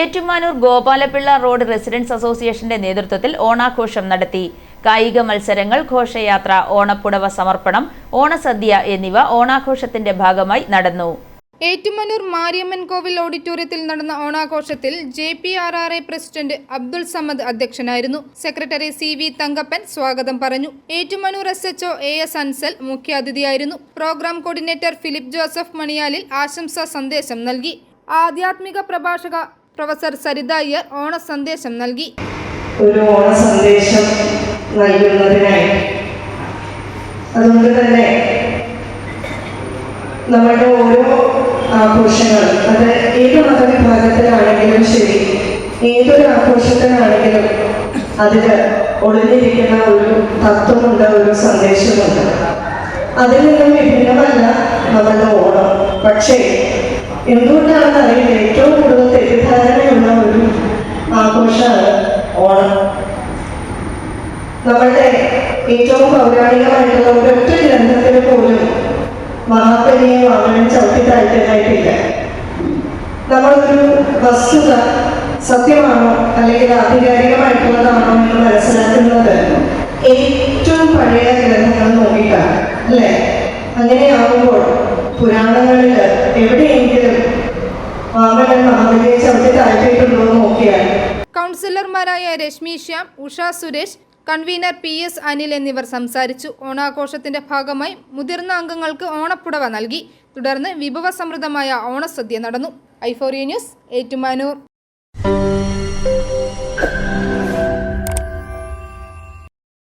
Ettumanoor Gopala Pillai road residence അസോസിയേഷന്റെ നേതൃത്വത്തിൽ ഓണാഘോഷം നടത്തി. കായിക മത്സരങ്ങൾ ഘോഷയാത്ര ഓണപ്പുടവ സമർപ്പണം ഓണസദ്യ എന്നിവ ഓണാഘോഷത്തിന്റെ ഭാഗമായി നടന്നു. ഏറ്റുമാനൂർ മാരിയമ്മൻ കോവിൽ ഓഡിറ്റോറിയത്തിൽ നടന്ന ഓണാഘോഷത്തിൽ J P R R A president Abdul Samad അധ്യക്ഷനായിരുന്നു. സെക്രട്ടറി സി വി തങ്കപ്പൻ സ്വാഗതം പറഞ്ഞു. Ettumanoor S H O A S Ansal മുഖ്യാതിഥിയായിരുന്നു. Program coordinator Philip Joseph Maniyalil ആശംസാ സന്ദേശം നൽകി. ആധ്യാത്മിക പ്രഭാഷക പ്രൊഫസർ സരിത അയ്യർ ഓണ സന്ദേശം നൽകി. ഒരു ഓണ സന്ദേശം നൽകുന്നതിനായി. അതുകൊണ്ട് തന്നെ നമ്മുടെ ഓരോ ആഘോഷങ്ങളും അത് ഏത് മതവിഭാഗത്തിലാണെങ്കിലും ശരി ഏതൊരു ആഘോഷത്തിനാണെങ്കിലും അതിൽ ഒളിഞ്ഞിരിക്കുന്ന ഒരു തത്വമുണ്ട് ഒരു സന്ദേശമുണ്ട്. അതിൽ നിന്നും വിഭിന്നമല്ല നമ്മുടെ ഓണം. പക്ഷേ എന്തുകൊണ്ടാണെന്ന് അറിയില്ല ഏറ്റവും കൂടുതൽ തെറ്റിദ്ധാരണയുള്ള ഒരു ആഘോഷമാണ് ഓണം. നമ്മളുടെ ഏറ്റവും പൗരാണികമായിട്ടുള്ള ഒരൊറ്റ ഗ്രന്ഥത്തിന് പോലും മഹാബലിയെ വാങ്ങാൻ ചവിട്ടി നമ്മളൊരു വസ്തുത സത്യമാണോ അല്ലെങ്കിൽ ആധികാരികമായിട്ടുള്ളതാണോ എന്ന് മനസ്സിലാക്കുന്നത് ഏറ്റവും പഴയ ഗ്രന്ഥങ്ങൾ നോക്കിയിട്ടാണ് അല്ലേ? അങ്ങനെയാകുമ്പോൾ പുരാണങ്ങളിൽ എവിടെയെങ്കിലും വാമനൻ മഹാബലിയെ ചവിട്ടി താഴ്ത്തിയിട്ടുണ്ടോ എന്ന് നോക്കിയാൽ കൗൺസിലർമാരായ Reshmi Shyam Usha Suresh convenor P S Anil എന്നിവർ സംസാരിച്ചു. ഓണാഘോഷത്തിന്റെ ഭാഗമായി മുതിർന്ന അംഗങ്ങൾക്ക് ഓണപ്പുടവ നൽകി. തുടർന്ന് വിഭവസമൃദ്ധമായ ഓണസദ്യ നടന്നു. Euphoria News Ettumanoor.